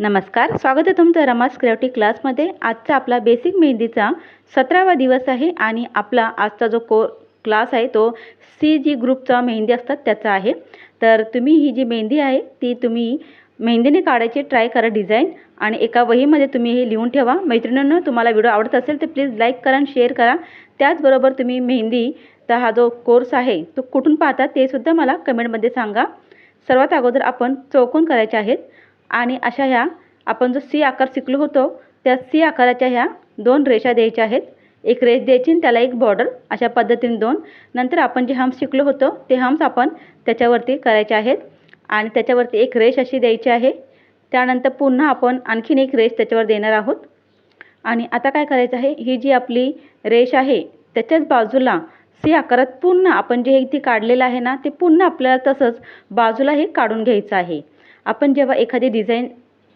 नमस्कार स्वागत आहे तुमचं रमास क्रेवटी क्लासमध्ये. आजचा आपला बेसिक मेहंदीचा सतरावा दिवस आहे आणि आपला आजचा जो को क्लास आहे तो सी जी ग्रुपचा मेहंदी असतात त्याचा आहे. तर तुम्ही ही जी मेहंदी आहे ती तुम्ही मेहंदीने काढायची ट्राय करा डिझाईन आणि एका वहीमध्ये तुम्ही हे लिहून ठेवा. मैत्रिणींनो तुम्हाला व्हिडिओ आवडत असेल तर प्लीज लाईक करा आणि शेअर करा. त्याचबरोबर तुम्ही मेहंदीचा हा जो कोर्स आहे तो कुठून पाहता ते सुद्धा मला कमेंटमध्ये सांगा. सर्वात अगोदर आपण चौकोन करायचे आहेत. आणि अशा ह्या आपण जो सी आकार शिकलो होतो त्या सी आकाराच्या ह्या दोन रेषा द्यायच्या आहेत. एक रेष द्यायची आणि त्याला एक बॉर्डर अशा पद्धतीने दोन. नंतर आपण जे हम्स शिकलो होतो ते हम्स आपण त्याच्यावरती करायचे आहेत. आणि त्याच्यावरती एक रेष अशी द्यायची आहे. त्यानंतर पुन्हा आपण आणखीन एक रेष त्याच्यावर देणार आहोत. आणि आता काय करायचं आहे? ही जी आपली रेष आहे त्याच्याच बाजूला सी आकारात पुन्हा आपण जे इथे काढलेलं आहे ना ते पुन्हा आपल्याला तसंच बाजूला हे काढून घ्यायचं आहे. आपण जेव्हा एखादी डिझाईन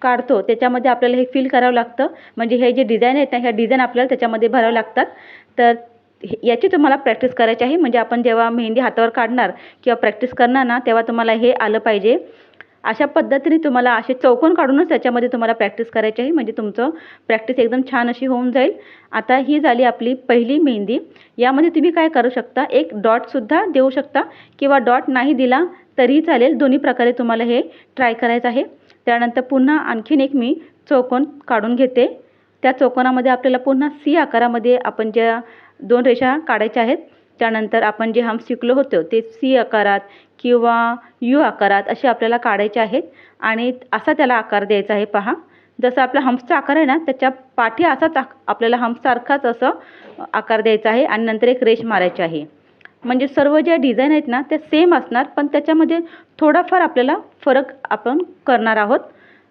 काढतो त्याच्यामध्ये आपल्याला हे फील करावं लागतं. म्हणजे हे जे डिझाईन आहेत ना ह्या डिझाईन आपल्याला त्याच्यामध्ये भरावं लागतात. तर हे- याची तुम्हाला प्रॅक्टिस करायची आहे. म्हणजे आपण जेव्हा मेहंदी हातावर काढणार किंवा प्रॅक्टिस करणार ना तेव्हा तुम्हाला हे आलं पाहिजे. अशा पद्धतीने तुम्हाला असे चौकोन काढूनच त्याच्यामध्ये तुम्हाला प्रॅक्टिस करायची आहे. म्हणजे तुमचं प्रॅक्टिस एकदम छान अशी होऊन जाईल. आता ही झाली आपली पहिली मेहंदी. यामध्ये तुम्ही काय करू शकता? एक डॉटसुद्धा देऊ शकता किंवा डॉट नाही दिला तरीही चालेल. दोन्ही प्रकारे तुम्हाला हे ट्राय करायचं आहे. त्यानंतर पुन्हा आणखीन एक मी चौकोन काढून घेते. त्या चौकोनामध्ये आपल्याला पुन्हा सी आकारामध्ये आपण ज्या दोन रेषा काढायच्या आहेत त्यानंतर आपण जे हम शिकलो होतो ते सी आकारात किंवा यू आकारात असे आपल्याला काढायचे आहेत. आणि असा त्याला आकार द्यायचा आहे पहा. जसं आपला हम्सचा आकार आहे ना त्याच्या पाठी असाच आक- आपल्याला हम्ससारखाच असं आकार द्यायचा आहे आणि नंतर एक रेष मारायची आहे. म्हणजे सर्व ज्या डिझाईन आहेत ना त्या सेम असणार पण त्याच्यामध्ये थोडाफार आपल्याला फरक आपण करणार आहोत.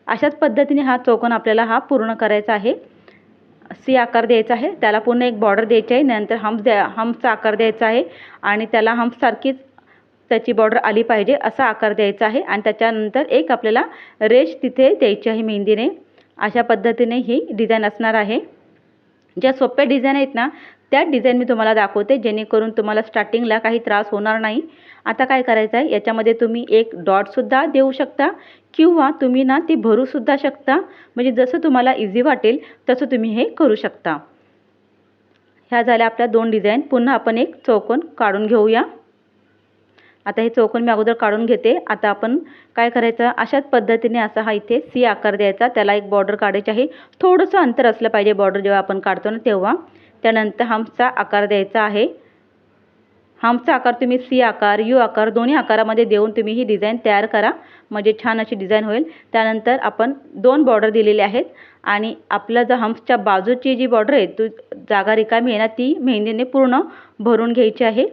अशाच पद्धतीने हा चौकोन आपल्याला हा पूर्ण करायचा आहे. सी आकार द्यायचा आहे त्याला पुन्हा एक बॉर्डर द्यायची आहे नंतर हम्स द्या हम्सचा आकार द्यायचा आहे आणि त्याला हम्ससारखीच त्याची बॉर्डर आली पाहिजे असा आकार द्यायचा आहे आणि त्याच्यानंतर एक आपल्याला रेश तिथे द्यायची आहे मेहंदीने. अशा पद्धतीने ही डिझाईन असणार आहे. ज्या सोप्या डिझाईन आहेत ना त्या डिझाईन मी तुम्हाला दाखवते जेणेकरून तुम्हाला स्टार्टिंगला काही त्रास होणार नाही. आता काय करायचं आहे? याच्यामध्ये तुम्ही एक डॉटसुद्धा देऊ शकता किंवा तुम्ही ना ती भरूसुद्धा शकता. म्हणजे जसं तुम्हाला इझी वाटेल तसं तुम्ही हे करू शकता. ह्या झाल्या आपल्या दोन डिझाईन पुन्हा आपण एक चौकोन काढून घेऊया. आता हे चौकोन मी अगोदर काढून घेते. आता आपण काय करायचं? अशाच पद्धतीने असा हा इथे सी आकार द्यायचा. त्याला एक बॉर्डर काढायची आहे. थोडंसं अंतर असलं पाहिजे बॉर्डर जेव्हा आपण काढतो ना तेव्हा. त्यानंतर हम्सचा आकार द्यायचा आहे. हम्सचा आकार तुम्ही सी आकार यू आकार दोन्ही आकारामध्ये देऊन तुम्ही ही डिझाईन तयार करा. म्हणजे छान अशी डिझाईन होईल. त्यानंतर आपण दोन बॉर्डर दिलेले आहेत. आणि आपला जर हम्सच्या बाजूची जी बॉर्डर आहे ती जागा रिकामी आहे ना ती मेहंदीने पूर्ण भरून घ्यायची आहे.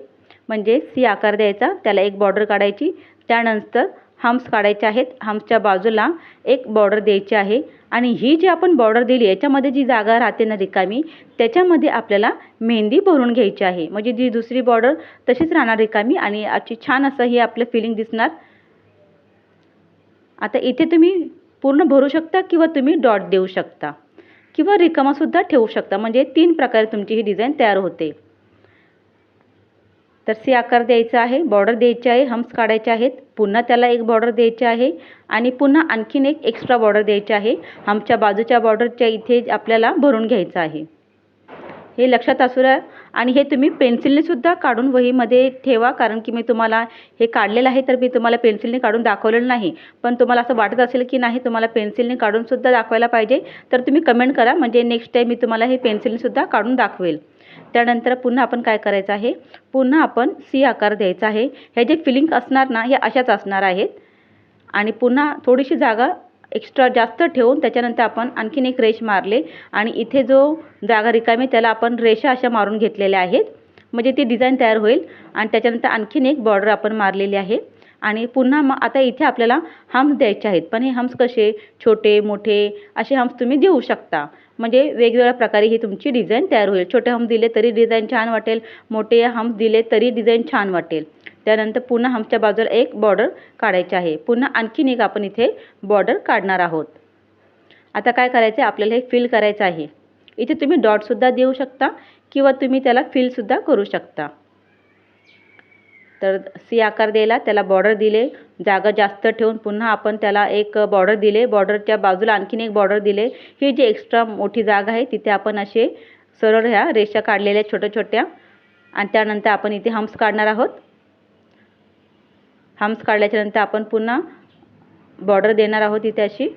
म्हणजे सी आकार द्यायचा त्याला एक बॉर्डर काढायची. त्यानंतर हम्स काढायचे आहेत. हम्सच्या बाजूला एक बॉर्डर द्यायची आहे. आणि ही जी आपण बॉर्डर दिली याच्यामध्ये जी जागा राहते ना रिकामी त्याच्यामध्ये आपल्याला मेहंदी भरून घ्यायची आहे. म्हणजे जी दुसरी बॉर्डर तशीच राहणार रिकामी आणि अशी छान असं ही आपलं फिलिंग दिसणार. आता इथे तुम्ही पूर्ण भरू शकता किंवा तुम्ही डॉट देऊ शकता. किंवा रिकामासुद्धा ठेवू शकता. म्हणजे तीन प्रकारे तुमची ही डिझाईन तयार होते. तर सी आकार द्यायचा आहे बॉर्डर द्यायची आहे हम्स काढायचे आहेत पुन्हा त्याला एक बॉर्डर द्यायची आहे आणि पुन्हा आणखीन एक एक्स्ट्रा बॉर्डर द्यायची आहे. हम्सच्या बाजूच्या बॉर्डरच्या इथे आपल्याला भरून घ्यायचं आहे. हे लक्षात असू द्या आणि हे तुम्ही पेन्सिलनेसुद्धा काढून वहीमध्ये ठेवा कारण की मी तुम्हाला हे काढलेलं आहे तर मी तुम्हाला पेन्सिलने काढून दाखवलेलं नाही. पण तुम्हाला असं वाटत असेल की नाही तुम्हाला पेन्सिलने काढूनसुद्धा दाखवायला पाहिजे तर तुम्ही कमेंट करा. म्हणजे नेक्स्ट टाईम मी तुम्हाला हे पेन्सिलनेसुद्धा काढून दाखवेल. त्यानंतर पुन्हा आपण काय करायचं आहे? पुन्हा आपण सी आकार द्यायचा आहे. हे जे फिलिंग असणार ना हे अशाच असणार आहेत. आणि पुन्हा थोडीशी जागा एक्स्ट्रा जास्त ठेवून त्याच्यानंतर आपण आणखीन एक रेष मारले आणि इथे जो जागा रिकामी त्याला आपण रेषा अशा मारून घेतलेल्या आहेत. म्हणजे ती डिझाईन तयार होईल आणि त्याच्यानंतर आणखीन एक बॉर्डर आपण मारलेली आहे. आणि पुन्हा मग आता इथे आपल्याला हम्स द्यायचे आहेत. पण हे हम्स कसे? छोटे मोठे? असे हम्स तुम्ही देऊ शकता. म्हणजे वेगवेगळ्या प्रकारे ही तुमची डिझाईन तयार होईल. छोटे हम्स दिले तरी डिझाईन छान वाटेल मोठे हम्स दिले तरी डिझाईन छान वाटेल. त्यानंतर पुन्हा आमच्या बाजूला एक बॉर्डर काढायची आहे. पुन्हा आणखीन एक आपण इथे बॉर्डर काढणार आहोत. आता काय करायचं आहे आपल्याला हे फिल करायचं आहे. इथे तुम्ही डॉटसुद्धा देऊ शकता किंवा तुम्ही त्याला फिलसुद्धा करू शकता. तर सी आकार दिला त्याला बॉर्डर दिले जागा जास्त ठेवून पुन्हा आपण त्याला एक बॉर्डर दिले बॉर्डरच्या बाजूला आणखीन एक बॉर्डर दिले. ही जी एक्स्ट्रा मोठी जागा आहे तिथे आपण असे सरळ ह्या रेषा काढलेल्या आहेत छोट्या छोट्या. आणि त्यानंतर आपण इथे हम्स काढणार आहोत. हम्स काढल्याच्यानंतर आपण पुन्हा बॉर्डर देणार आहोत इथे अशी.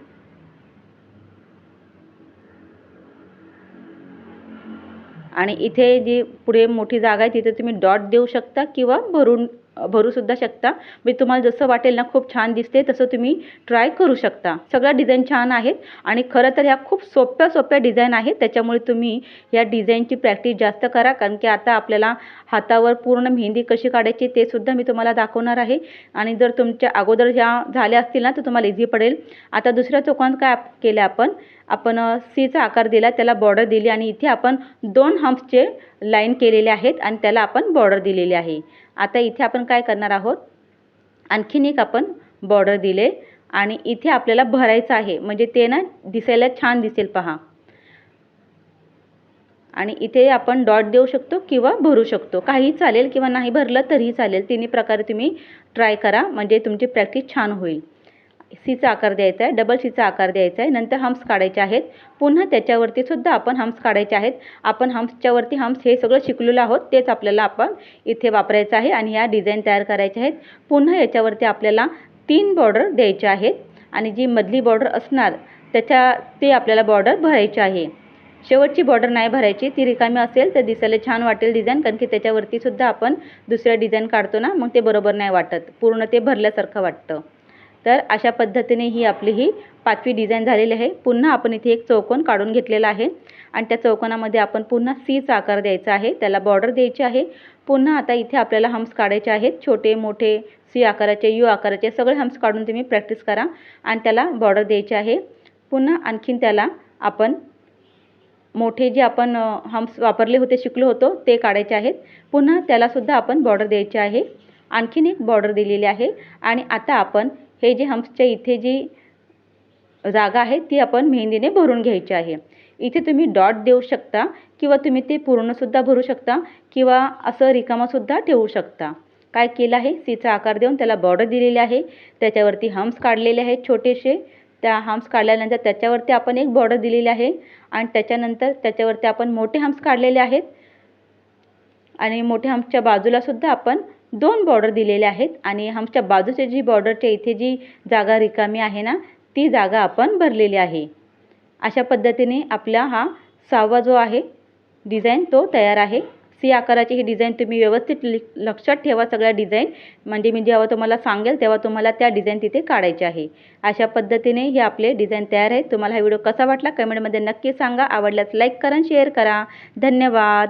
आणि इथे जी पुढे मोठी जागा आहे तिथे तुम्ही डॉट देऊ शकता किंवा भरून भरूसुद्धा शकता. मी तुम्हाला जसं वाटेल ना खूप छान दिसते तसं तुम्ही ट्राय करू शकता. सगळ्या डिझाईन छान आहेत आणि खरं तर ह्या खूप सोप्या सोप्या डिझाईन आहेत. त्याच्यामुळे तुम्ही या डिझाईनची प्रॅक्टिस जास्त करा. कारण की आता आपल्याला हातावर पूर्ण मेहंदी कशी काढायची ते सुद्धा मी तुम्हाला दाखवणार आहे. आणि जर तुमच्या अगोदर ह्या झाल्या असतील ना तर तुम्हाला इझी पडेल. आता दुसऱ्या चौकात काय केलं आपण? आपण सीचा आकार दिला त्याला बॉर्डर दिली आणि इथे आपण दोन हम्प्सचे लाईन केलेले आहेत आणि त्याला आपण बॉर्डर दिलेली आहे. आता इथे आपण काय करणार आहोत? आणखीन एक आपण बॉर्डर दिले आणि इथे आपल्याला भरायचं आहे. म्हणजे ते ना दिसायला छान दिसेल पहा. आणि इथे आपण डॉट देऊ शकतो किंवा भरू शकतो. काही चालेल किंवा नाही भरलं तरीही चालेल. तिन्ही प्रकारे तुम्ही ट्राय करा. म्हणजे तुमची प्रॅक्टिस छान होईल. सीचा आकार द्यायचा आहे डबल सीचा आकार द्यायचा आहे नंतर हम्स काढायचे आहेत. पुन्हा त्याच्यावरती सुद्धा आपण हम्स काढायचे आहेत. आपण हम्सच्यावरती हम्स हे सगळं शिकलेलो आहोत तेच आपल्याला आपण इथे वापरायचं आहे आणि ह्या डिझाईन तयार करायच्या आहेत. पुन्हा याच्यावरती आपल्याला तीन बॉर्डर द्यायचे आहेत आणि जी मधली बॉर्डर असणार त्याच्या ते आपल्याला बॉर्डर भरायची आहे. शेवटची बॉर्डर नाही भरायची ती रिकामी असेल तर दिसायला छान वाटेल डिझाईन कारण की त्याच्यावरतीसुद्धा आपण दुसऱ्या डिझाईन काढतो ना मग ते बरोबर नाही वाटत. पूर्ण ते भरल्यासारखं वाटतं. तर अशा पद्धतीने ही आपली ही पाचवी डिझाईन झालेली आहे. पुन्हा आपण इथे एक चौकोन काढून घेतलेला आहे. आणि त्या चौकोनामध्ये आपण पुन्हा सीचा आकार द्यायचा आहे. त्याला बॉर्डर द्यायची आहे. पुन्हा आता इथे आपल्याला हम्स काढायचे आहेत. छोटे मोठे सी आकाराचे यू आकाराचे सगळे हम्स काढून तुम्ही प्रॅक्टिस करा. आणि त्याला बॉर्डर द्यायचे आहे. पुन्हा आणखीन त्याला आपण मोठे जे आपण हम्स वापरले होते शिकलो होतो ते काढायचे आहेत. पुन्हा त्यालासुद्धा आपण बॉर्डर द्यायची आहे. आणखीन एक बॉर्डर दिलेली आहे. आणि आता आपण हे जे हम्सच्या इथे जी जागा आहे ती आपण मेहंदीने भरून घ्यायची आहे. इथे तुम्ही डॉट देऊ शकता किंवा तुम्ही ते पूर्णसुद्धा भरू शकता किंवा असं रिकामासुद्धा ठेवू शकता. काय केलं आहे? सीचा आकार देऊन त्याला बॉर्डर दिलेली आहे. त्याच्यावरती हम्स काढलेले आहेत छोटेसे. त्या हम्स काढल्यानंतर त्याच्यावरती आपण एक बॉर्डर दिलेली आहे आणि त्याच्यानंतर त्याच्यावरती आपण मोठे हम्स काढलेले आहेत. आणि मोठ्या हम्सच्या बाजूलासुद्धा आपण दोन बॉर्डर दिलेले आहेत आणि आमच्या बाजूच्या जी बॉर्डरच्या इथे जी जागा रिकामी आहे ना ती जागा आपण भरलेली आहे. अशा पद्धतीने आपला हा सहावा जो आहे डिझाईन तो तयार आहे. सी आकाराची ही डिझाईन तुम्ही व्यवस्थित लक्षात ठेवा सगळ्या डिझाईन म्हणजे मी जेव्हा तुम्हाला सांगेल तेव्हा तुम्हाला त्या डिझाईन तिथे काढायची आहे. अशा पद्धतीने हे आपले डिझाईन तयार आहेत. तुम्हाला हा व्हिडिओ कसा वाटला? कमेंटमध्ये नक्की सांगा. आवडल्यास लाईक करा शेअर करा. धन्यवाद.